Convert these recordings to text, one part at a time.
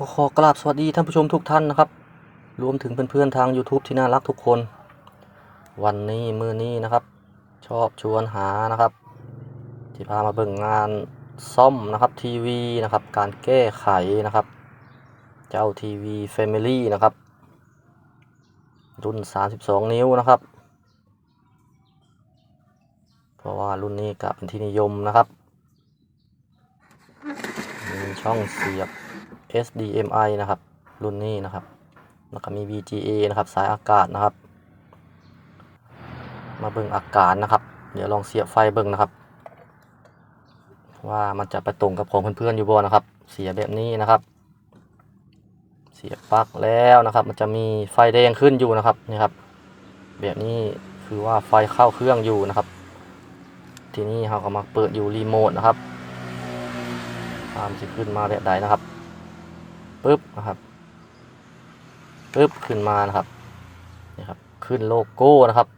ก็ขอกราบสวัสดีท่านผู้ชมทุกท่านนะครับ รวมถึงเพื่อนๆทาง YouTube ที่น่ารักทุกคน วันนี้มือนี้นะครับ ชอบชวนหานะครับ ที่พามาเบิ่งงานซ่อมนะครับทีวีนะครับ การแก้ไขนะครับ เจ้าทีวี Family นะครับ รุ่น 32 นิ้วนะครับ เพราะว่ารุ่นนี้ก็เป็นที่นิยมนะครับ มีช่องเสียบ SDMI นะครับ รุ่นนี้นะครับ แล้วก็มี VGA นะครับ สายอากาศนะครับ มาเบิ่งอาการนะครับ เดี๋ยวลองเสียบไฟเบิ่งนะครับ ว่ามันจะไปตรงกับของเพื่อนๆอยู่บ่นะครับ เสียแบบนี้นะครับ เสียบปลั๊กแล้วนะครับ มันจะมีไฟแดงขึ้นอยู่นะครับนี่ครับ แบบนี้คือว่าไฟเข้าเครื่องอยู่นะครับ ทีนี้เราก็มาเปิดอยู่รีโมทนะครับตามจะขึ้นมาแบบใดนะครับ ปึ๊บนะครับปึ๊บขึ้นมานะครับนี่ครับ ขึ้นโลโก้นะครับ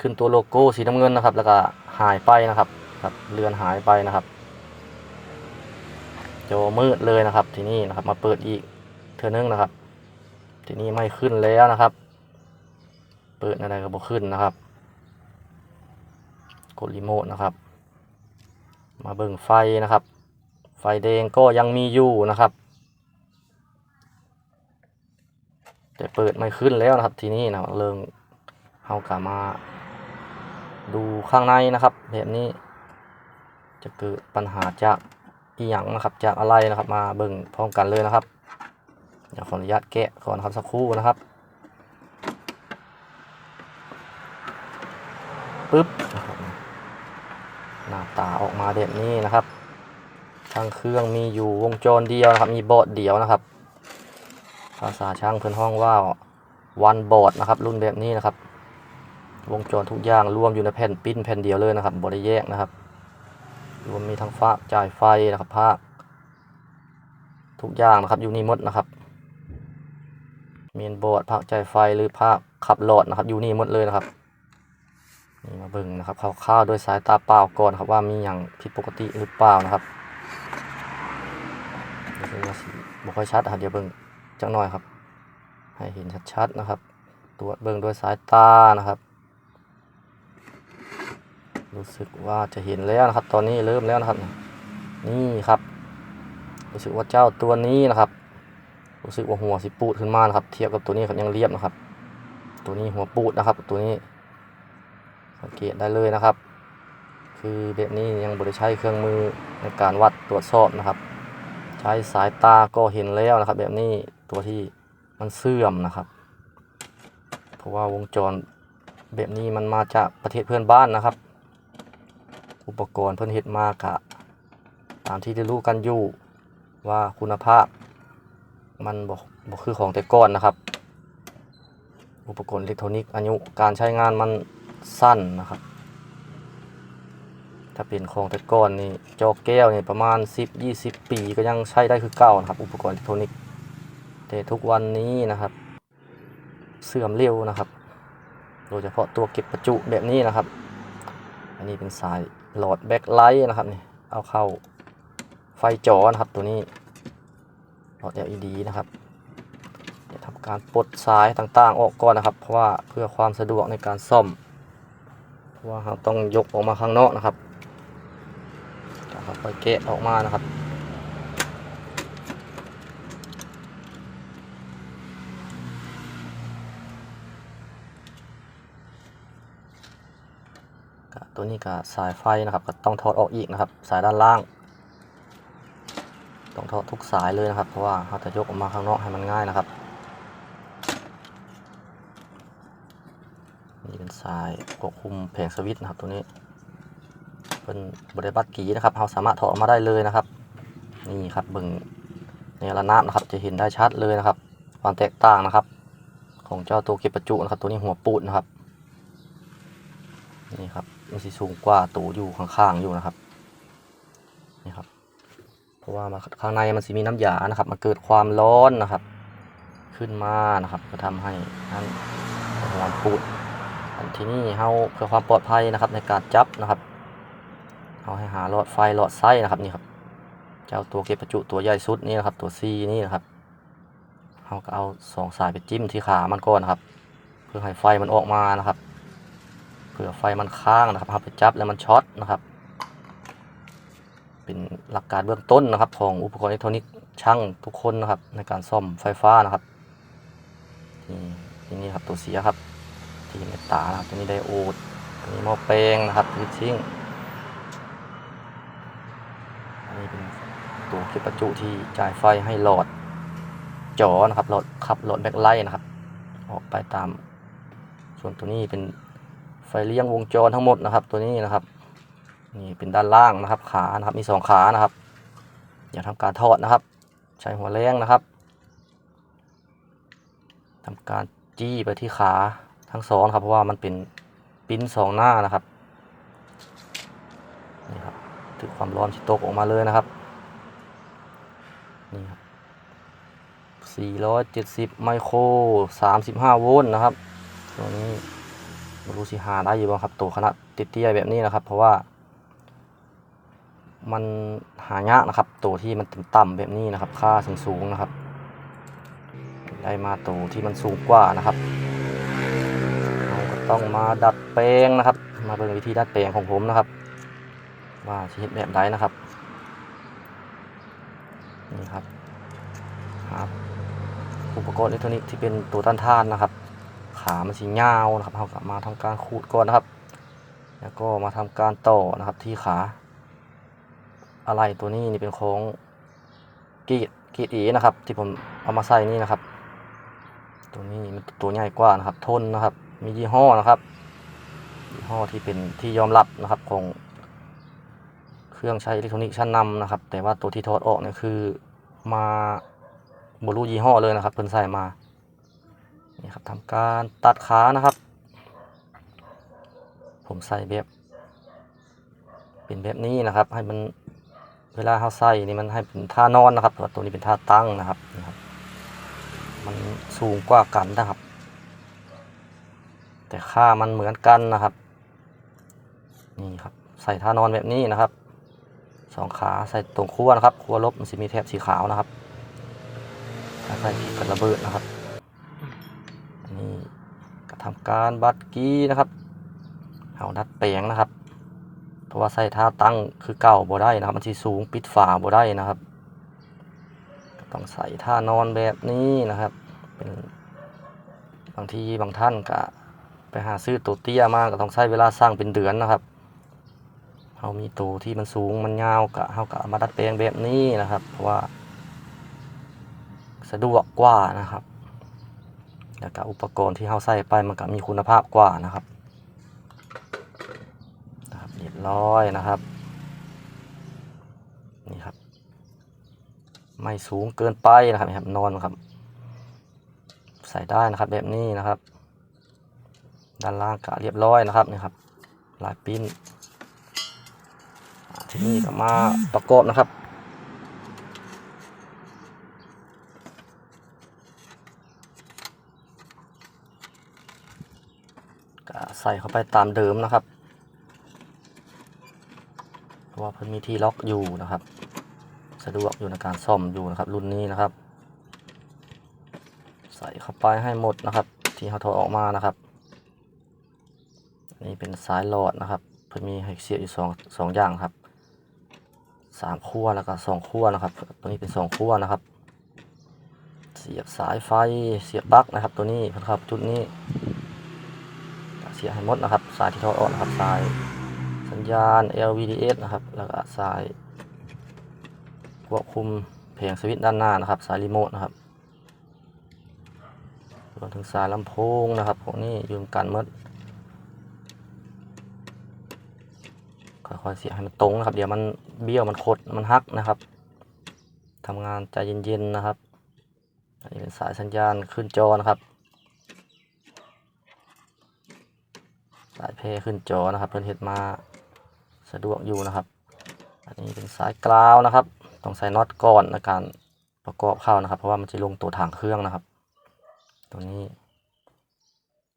ขึ้นตัวโลโก้สีน้ำเงินนะครับ แล้วก็หายไปนะครับครับเลือนหายไปนะครับจอมืดเลยนะครับ ทีนี้นะครับ มาเปิดอีกเทอนึงนะครับ ทีนี้ไม่ขึ้นแล้วนะครับ เปิดอะไรก็บอกขึ้นนะครับ กดรีโมทนะครับ มาเบิ่งไฟนะครับ ไฟแดงก็ยังมีอยู่นะครับ แต่เปิดไม่ขึ้นแล้วนะครับ ทีนี้นะเริ่มเฮากามา ดูข้างในนะครับ แบบนี้ จะเกิดปัญหาจากอีหยังนะครับ จากอะไรนะครับ มาเบิ่งพร้อมกันเลยนะครับเดี๋ยวขออนุญาตแกะก่อนครับสักครู่นะครับปึ๊บหน้าตาออกมาแบบนี้นะครับทางเครื่องมีอยู่วงจรเดียวนะครับ มีบอดเดียวนะครับ ภาษาช่างเพื่อนห้องว่าวันบอร์ดนะครับรุ่นแบบนี้นะครับ วงจรทุกอย่างรวมอยู่ในแผ่นปิ้นแผ่นเดียวเลยนะครับบริแยกนะครับ รวมมีทั้งฟ้าจ่ายไฟนะครับภาคทุกอย่างนะครับอยู่นี่หมดนะครับเมนบอร์ดภาคจ่ายไฟหรือภาคขับหลอดนะครับอยู่นี่หมดเลยนะครับนี่มาเบิ่งนะครับคร่าวๆโดยสายตาเปล่าก่อนครับว่ามีอย่างผิดปกติหรือเปล่านะครับเดี๋ยวเบิ่งว่าสิบ่ค่อยชัดครับเดี๋ยวเบิ่ง จักหน่อยครับ ให้เห็นชัดๆนะครับตรวจเบิ่งโดยสายตานะครับ รู้สึกว่าจะเห็นแล้วนะครับ ตอนนี้เริ่มแล้วนะครับ นี่ครับ รู้สึกว่าเจ้าตัวนี้นะครับ รู้สึกว่าหัวสิปูดขึ้นมานะครับ เทียบกับตัวนี้ครับยังเรียบนะครับ ตัวนี้หัวปูดนะครับ ตัวนี้สังเกตได้เลยนะครับ คือแบบนี้ยังบริใช้เครื่องมือในการวัดตรวจสอบนะครับ ใช้สายตาก็เห็นแล้วนะครับ แบบนี้ ตัวที่มันเสื่อมนะครับ เพราะว่าวงจรแบบนี้มันมาจากประเทศเพื่อนบ้านนะครับ อุปกรณ์เพิ่อนเฮ็ดมากะตามที่ได้รู้กันอยู่ว่าคุณภาพ มันบ่บ่คือของแต่ก่อนนะครับ อุปกรณ์อิเล็กทรอนิกส์อายุการใช้งานมันสั้นนะครับ ถ้าเป็นของแต่ก่อนนี่จอแก้วนี่ประมาณ 10-20 ปีก็ยังใช้ได้คือเก่านะครับ อุปกรณ์อิเล็กทรอนิกส์ แต่ทุกวันนี้นะครับ เสื่อมเร็วนะครับ โดยเฉพาะตัวเก็บประจุแบบนี้นะครับ อันนี้เป็นสายหลอดแบ็คไลท์นะครับนี่เอาเข้าไฟจอนะครับตัวนี้หลอด LED นะครับจะทำการปลดสายต่างๆ ออกก่อนนะครับ เพราะว่าเพื่อความสะดวกในการซ่อม เพราะว่าเราต้องยกออกมาข้างนอกนะครับจะค่อยแกะออกมานะครับ ตัวนี้ก็สายไฟนะครับก็ต้องถอดออกอีกนะครับ สายด้านล่าง ต้องถอดทุกสายเลยนะครับ เพราะว่าเราจะยกออกมาข้างนอกให้มันง่ายนะครับ นี่เป็นสายควบคุมแผงสวิตช์นะครับ ตัวนี้เป็นบริบัติกีนะครับเราสามารถถอดออกมาได้เลยนะครับ นี่ครับเบึงในระนาบนะครับ จะเห็นได้ชัดเลยนะครับ ความแตกต่างนะครับ ของเจ้าตัวเก็บประจุนะครับ ตัวนี้หัวปูดนะครับนี่ครับ มันสิสูงกว่าตูอยู่ข้างๆอยู่นะครับนี่ครับ เพราะว่ามันข้างในมันสิมีน้ำยานะครับมันเกิดความร้อนนะครับ ขึ้นมานะครับ ก็ทำให้นั่นหัวปูดอันที่นี่เฮาเพื่อความปลอดภัยนะครับ ในการจับนะครับเอาให้หาหลอดไฟหลอดไส้นะครับนี่ครับเจ้าตัวเก็บประจุตัวใหญ่สุดนี่นะครับ ตัว C นี่นะครับเราก็เอาสองสายไปจิ้มที่ขามันก่อนนะครับ เพื่อให้ไฟมันออกมานะครับ ผื่อไฟมันค้างนะครับเอาไปจับแล้วมันช็อตนะครับ เป็นหลักการเบื้องต้นนะครับ ของอุปกรณ์อิเล็กทรอนิกส์ช่างทุกคนนะครับ ในการซ่อมไฟฟ้านะครับนี่นี่ครับตัวเสียครับ ที่เห็นในตานะครับตัวนี้ไดโอดตัวนี้หม้อแปลงนะครับทวิตชิ่งอันนี้เป็นตัวเก็บประจุที่จ่ายไฟให้หลอดจอนะครับหลอดขับหลอดแบ็คไลท์นะครับ ออกไปตาม ส่วนตัวนี้เป็น ไฟเลี้ยงวงจรทั้งหมดนะครับ ตัวนี้นะครับนี่เป็นด้านล่างนะครับ ขานะครับมีสองขานะครับ อย่าทำการทอดนะครับ ใช้หัวแรงนะครับทำการจี้ไปที่ขาทั้งสองครับเพราะว่ามันเป็นปิ้นสองหน้านะครับนี่ครับถึงความร้อนที่ตกออกมาเลยนะครับนี่ครับ470 ไมโคร 35 โวลต์นะครับ ตัวนี้ ไม่รู้สิหาได้อยู่บ้างครับตัวขนาดติดเตี้ยแบบนี้นะครับ เพราะว่า มันหายากนะครับ ตัวที่มันต่ำแบบนี้นะครับ ค่าสูงๆนะครับ ได้มาตัวที่มันสูงกว่านะครับเราก็ต้องมาดัดแปลงนะครับ มาเป็นวิธีดัดแปลงของผมนะครับ ว่าจะเห็นแบบใดนะครับนี่ครับครับอุปกรณ์อิเล็กทรอนิกส์ที่เป็นตัวต้านทานนะครับ ขามันสียาวนะครับเรากลับมาทำการขูดก่อนนะครับ แล้วก็มาทำการต่อนะครับที่ขา อะไรตัวนี้นี่เป็นของกีดกีดเอนะครับ ที่ผมเอามาใส่นี่นะครับ ตัวนี้มันตัวใหญ่กว่านะครับ ทนนะครับ มียี่ห้อนะครับยี่ห้อที่เป็นที่ยอมรับนะครับของเครื่องใช้อิเล็กทรอนิกส์ชั้นนำนะครับ แต่ว่าตัวที่ถอดออกเนี่ยคือมาบรูยี่ห้อเลยนะครับเพิ่นใส่มา นี่ครับทำการตัดขานะครับ ผมใส่แบบเป็นแบบนี้นะครับ ให้มันเวลาเขาใส่นี่มันให้เป็นท่านอนนะครับตัวตัวนี้เป็นท่าตั้งนะครับนะครับ มันสูงกว่ากันนะครับ แต่ค่ามันเหมือนกันนะครับ นี่ครับใส่ท่านอนแบบนี้นะครับสองขาใส่ตรงขั้วนะครับขั้วลบมันจะมีแถบสีขาวนะครับใส่ผิดกระเบิดนะครับ นี่ก็ทำการบัดกี้นะครับเอาดัดแปลงนะครับเพราะว่าใส่ท่าตั้งคือเก่าบ่ได้นะครับ มันสิสูงปิดฝาบ่ได้นะครับต้องใส่ท่านอนแบบนี้นะครับ เป็นบางทีบางท่านก็ไปหาซื้อตัวเตี้ยมากก็ต้องใช้เวลาสร้างเป็นเดือนนะครับเขามีตัวที่มันสูงมันยาวก็เขาก็เอามาดัดแปลงแบบนี้นะครับ เพราะว่า สะดวกกว่านะครับ แล้วก็อุปกรณ์ที่เขาใส่ไปมันก็มีคุณภาพกว่านะครับนะครับเรียบร้อยนะครับนี่ครับ ไม่สูงเกินไปนะครับนี่ครับนอนครับ ใส่ได้นะครับแบบนี้นะครับ ด้านล่างกะเรียบร้อยนะครับนี่ครับลายปิ้นทีนี้ก็มาประกอบนะครับ ก็ใส่เข้าไปตามเดิมนะครับเพราะว่าเพิ่นมีที่ล็อกอยู่นะครับ สะดวกอยู่ในการซ่อมอยู่นะครับ รุ่นนี้นะครับ ใส่เข้าไปให้หมดนะครับ ที่เขาถอดออกมานะครับ นี่เป็นสายหลอดนะครับเพิ่นมีให้เสียอยู่สองสองอย่างครับสามขั้วแล้วก็สองขั้วนะครับ ตัวนี้เป็นสองขั้วนะครับ เสียบสายไฟเสียบปลั๊กนะครับ ตัวนี้เพิ่นครับจุดนี้ เสียให้หมดนะครับ สายที่ถอดออกนะครับ สายสัญญาณ LVDS นะครับ แล้วก็สายควบคุมเพลงสวิตช์ด้านหน้านะครับ สายรีโมทนะครับรวมถึงสายลำโพงนะครับ พวกนี้ยืมกันหมดค่อยๆเสียให้มันตรงนะครับ เดี๋ยวมันเบี้ยวมันคดมันหักนะครับทำงานใจเย็นๆนะครับ อันนี้เป็นสายสัญญาณขึ้นจอนะครับ สายเพขึ้นจอนะครับ เพิ่อนเฮ็ดมาสะดวกอยู่นะครับ อันนี้เป็นสายกราวนะครับ ต้องใส่น็อตก่อนในการประกอบเข้านะครับ เพราะว่ามันจะลงตัวถังเครื่องนะครับ ตัวนี้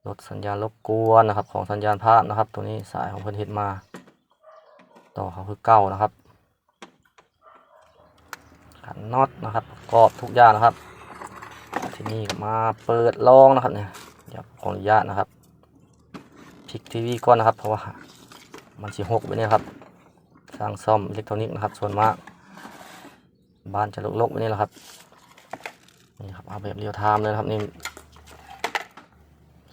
ลดสัญญาณรบกวนนะครับ ของสัญญาณภาพนะครับ ตัวนี้สายของเพิ่อนเฮ็ดมา ต่อเขาคือเก้านะครับขันน็อตนะครับประกอบทุกอย่างนะครับ ที่นี้ก็มาเปิดลองนะครับเนี่ยเดี๋ยวขออนุญาตนะครับ พลิกทีวีก่อนนะครับ เพราะว่ามันสิหกไปเนี่ยครับสร้างซ่อมอิเล็กทรอนิกส์นะครับ ส่วนมากบ้านจะลกๆไปนี่แหละครับนี่ครับเอาแบบเรียวไทม์เลยนะครับนี่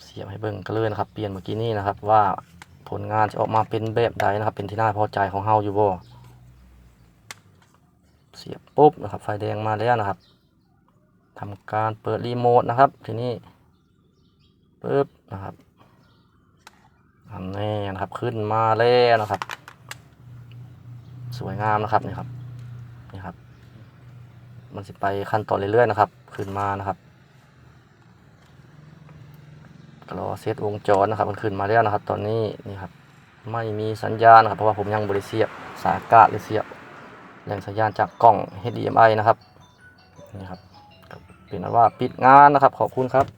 เสียบให้เบิ่งกันเลยนะครับ เปลี่ยนเมื่อกี้นี่นะครับ ว่าผลงานจะออกมาเป็นแบบใดนะครับ เป็นที่น่าพอใจของเฮาอยู่บ่เสียบปุ๊บนะครับ ไฟแดงมาแล้วนะครับทำการเปิดรีโมทนะครับ ทีนี้ปุ๊บนะครับ นนี้นะครับขึ้นมาแล้วนะครับ สวยงามนะครับนี่ครับนี่ครับ มันจะไปขั้นตอนเรื่อยๆนะครับ ขึ้นมานะครับก็รอเซตวงจรนะครับ มันขึ้นมาแล้วนะครับ ตอนนี้นี่ครับ ไม่มีสัญญาณนะครับ เพราะว่าผมยังบริเสียบสายอากาหรือเสียบแหล่งสัญญาณจากกล้อง HDMI นะครับนี่ครับเป็นอันว่าปิดงานนะครับขอบคุณครับ